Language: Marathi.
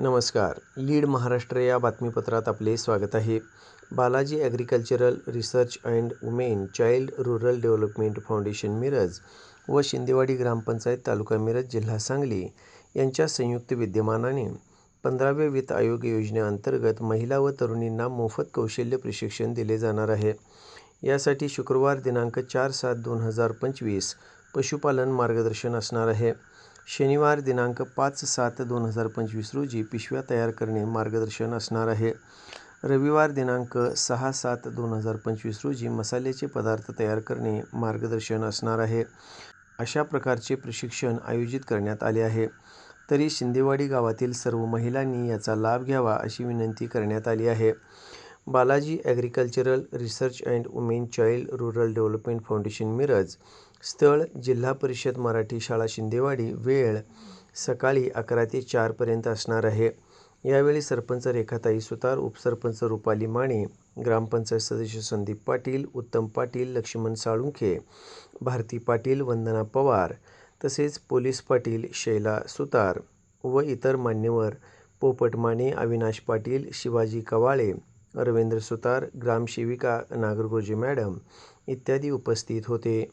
नमस्कार. लीड महाराष्ट्र या बातमीपत्रात आपले स्वागत आहे. Balaji agricultural research and women child rural development foundation Miraj व शिंदेवाडी ग्रामपंचायत तालुका मिरज जिल्हा सांगली यांच्या संयुक्त विद्यमानाने पंधराव्या वित्त आयोग योजनेअंतर्गत महिला व तरुणींना मोफत कौशल्य प्रशिक्षण दिले जाणार आहे. यासाठी शुक्रवार दिनांक चार सात दोन हजार पंचवीस पशुपालन मार्गदर्शन असणार आहे. शनिवार दिनांक पाच सात दोन हजार पंचवीस रोजी पिशव्या तयार करणे मार्गदर्शन असणार आहे. रविवार दिनांक सहा सात दोन हजार पंचवीस रोजी मसाल्याचे पदार्थ तयार करणे मार्गदर्शन असणार आहे. अशा प्रकारचे प्रशिक्षण आयोजित करण्यात आले आहे. तरी शिंदेवाडी गावातील सर्व महिलांनी याचा लाभ घ्यावा अशी विनंती करण्यात आली आहे. Balaji agricultural research and women child rural development foundation Miraj स्थळ जिल्हा परिषद मराठी शाळा शिंदेवाडी वेळ सकाळी अकरा ते चारपर्यंत असणार आहे. यावेळी सरपंच रेखाताई सुतार उपसरपंच रुपाली माने ग्रामपंचायत सदस्य संदीप पाटील उत्तम पाटील लक्ष्मण साळुंखे भारती पाटील वंदना पवार तसेच पोलीस पाटील शैला सुतार व इतर मान्यवर पोपट माने अविनाश पाटील शिवाजी कवाळे रवींद्र सुतार ग्रामसेविका नागरगोजे मॅडम इत्यादी उपस्थित होते.